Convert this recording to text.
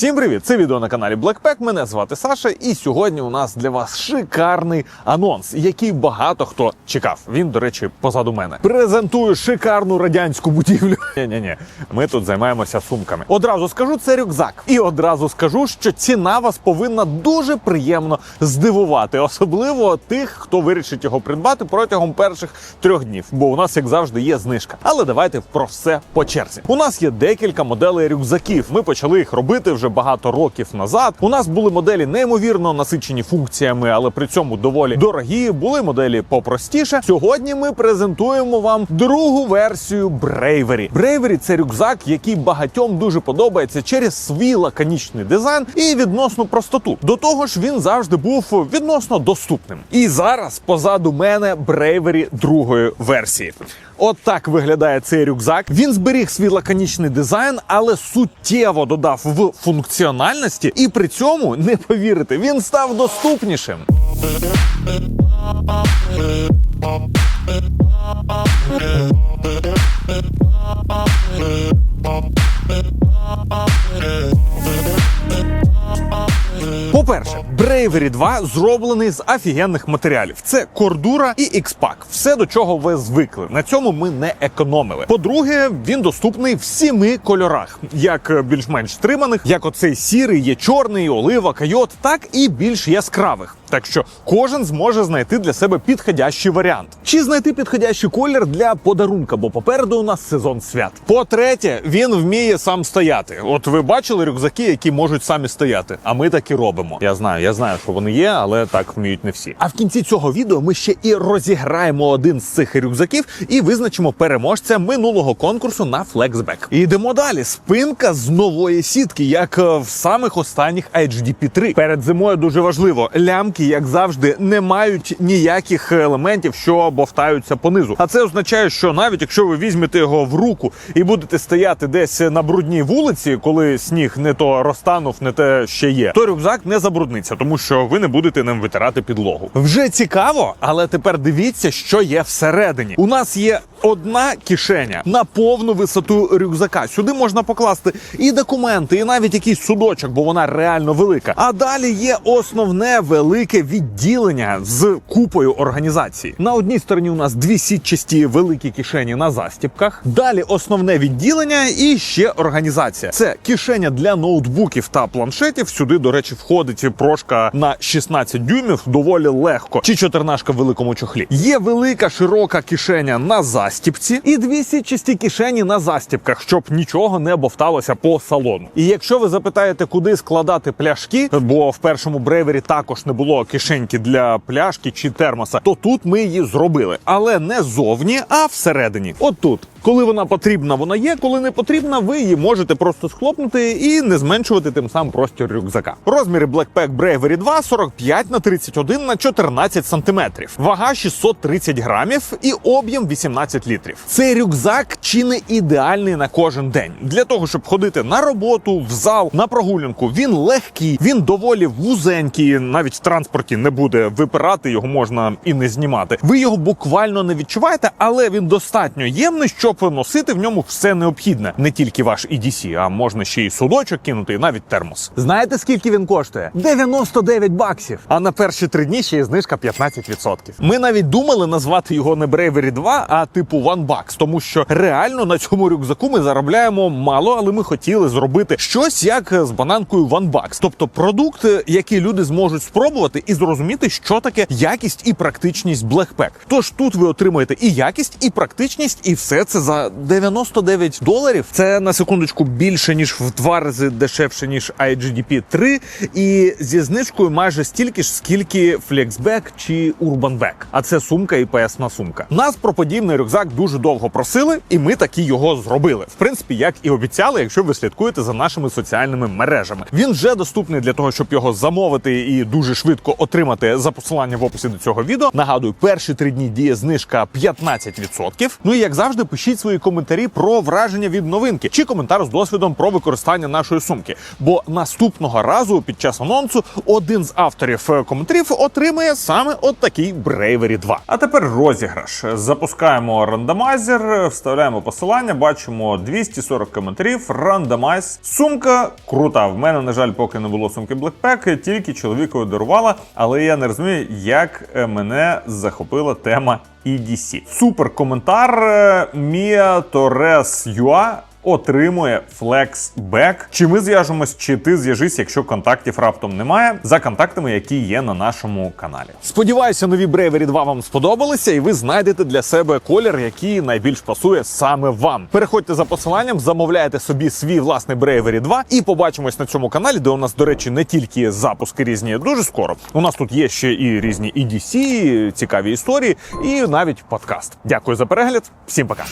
Всім привіт! Це відео на каналі Blackpack. Мене звати Саша, і сьогодні у нас для вас шикарний анонс, який багато хто чекав. Він, до речі, позаду мене. Презентую шикарну радянську будівлю. Ні, ні. Ми тут займаємося сумками. Одразу скажу, це рюкзак. І одразу скажу, що ціна вас повинна дуже приємно здивувати, особливо тих, хто вирішить його придбати протягом перших трьох днів. Бо у нас, як завжди, є знижка. Але давайте про все по черзі. У нас є декілька моделей рюкзаків. Ми почали їх робити вже багато років назад. У нас були моделі неймовірно насичені функціями, але при цьому доволі дорогі. Були моделі попростіше. Сьогодні ми презентуємо вам другу версію Bravery. Bravery – це рюкзак, який багатьом дуже подобається через свій лаконічний дизайн і відносну простоту. До того ж, він завжди був відносно доступним. І зараз позаду мене Bravery другої версії. От так виглядає цей рюкзак. Він зберіг свій лаконічний дизайн, але суттєво додав в функціональності, і при цьому не повірите, він став доступнішим. По-перше, Bravery 2 зроблений з офігенних матеріалів. Це кордура і X-Pack. Все до чого ви звикли. На цьому ми не економили. По-друге, він доступний в сіми кольорах, як е, більш-менш стриманих, як оцей сірий, є чорний, олива, койот, так і більш яскравих. Так що кожен зможе знайти для себе підходящий варіант. Чи знайти підходящий колір для подарунка, бо попереду у нас сезон свят. По-третє, він вміє сам стояти. От ви бачили рюкзаки, які можуть самі стояти. А ми так і робимо. Я знаю, я знаю, що вони є, але так вміють не всі. А в кінці цього відео ми ще і розіграємо один з цих рюкзаків і визначимо переможця минулого конкурсу на флексбек. І йдемо далі. Спинка з нової сітки, як е, в самих останніх HDP 3. Перед зимою дуже важливо. Лямки, як завжди, не мають ніяких елементів, що бовтаються понизу. А це означає, що навіть якщо ви візьмете його в руку і будете стояти десь на брудній вулиці, коли сніг не то розтанув, не те ще є, то рюкзак не забрудниться, тому що ви не будете ним витирати підлогу. Вже цікаво, але тепер дивіться, що є всередині. У нас є одна кишеня на повну висоту рюкзака. Сюди можна покласти і документи, і навіть якийсь судочок, бо вона реально велика. А далі є основне велике відділення з купою організації. На одній стороні у нас дві сітчасті великі кишені на застіпках. Далі основне відділення і ще організація. Це кишеня для ноутбуків та планшетів. Сюди, до речі, входить прошка на 16 дюймів доволі легко. Чи чотирнашка в великому чохлі. Є велика широка кишеня на застіпці і дві сітчасті кишені на застіпках, щоб нічого не бовталося по салону. І якщо ви запитаєте, куди складати пляшки, бо в першому бревері також не було кишеньки для пляшки чи термоса, то тут ми її зробили, але не зовні, а всередині. От тут. Коли вона потрібна, вона є. Коли не потрібна, ви її можете просто схлопнути і не зменшувати тим самим простір рюкзака. Розміри Blackpack Bravery 2 45 на 31 на 14 сантиметрів. Вага 630 грамів і об'єм 18 літрів. Цей рюкзак чи не ідеальний на кожен день. Для того, щоб ходити на роботу, в зал, на прогулянку. Він легкий, він доволі вузенький, навіть в транспорті не буде випирати, його можна і не знімати. Ви його буквально не відчуваєте, але він достатньо ємний, щоб носити в ньому все необхідне. Не тільки ваш EDC, а можна ще й судочок кинути, і навіть термос. Знаєте, скільки він коштує? 99 баксів. А на перші три дні ще є знижка 15%. Ми навіть думали назвати його не Bravery 2, а типу One Bucks, тому що реально на цьому рюкзаку ми заробляємо мало, але ми хотіли зробити щось як з бананкою One Bucks. тобто продукт, який люди зможуть спробувати і зрозуміти, що таке якість і практичність Blackpack. Тож тут ви отримуєте і якість, і практичність, і все це за 99 доларів. Це на секундочку більше ніж в два рази дешевше ніж IGDP 3, і зі знижкою майже стільки ж, скільки Flexback чи Urbanback. А це сумка і поясна сумка. Нас про подібний рюкзак дуже довго просили, і ми таки його зробили. В принципі, як і обіцяли, якщо ви слідкуєте за нашими соціальними мережами. Він вже доступний для того, щоб його замовити і дуже швидко отримати за посиланням в описі до цього відео. Нагадую, перші три дні діє знижка 15%. Ну і як завжди, пишіть напишіть свої коментарі про враження від новинки чи коментар з досвідом про використання нашої сумки. Бо наступного разу під час анонсу один з авторів е, коментарів отримає саме от такий Bravery 2. А тепер розіграш. Запускаємо рандомайзер, вставляємо посилання, бачимо 240 коментарів. Рандомайз. Сумка крута. В мене, на жаль, поки не було сумки Blackpack, тільки чоловікові дарувала, але я не розумію, як е, мене захопила тема EDC. Супер коментар е, Мія Торес Юа. Отримує флексбек. Чи ми зв'яжемось, чи ти зв'яжись, якщо контактів раптом немає, за контактами, які є на нашому каналі. Сподіваюся, нові Bravery 2 вам сподобалися, і ви знайдете для себе колір, який найбільш пасує саме вам. Переходьте за посиланням, замовляйте собі свій власний Bravery 2 і побачимось на цьому каналі, де у нас, до речі, не тільки запуски різні дуже скоро. У нас тут є ще і різні EDC, цікаві історії, і навіть подкаст. Дякую за перегляд. Всім пока.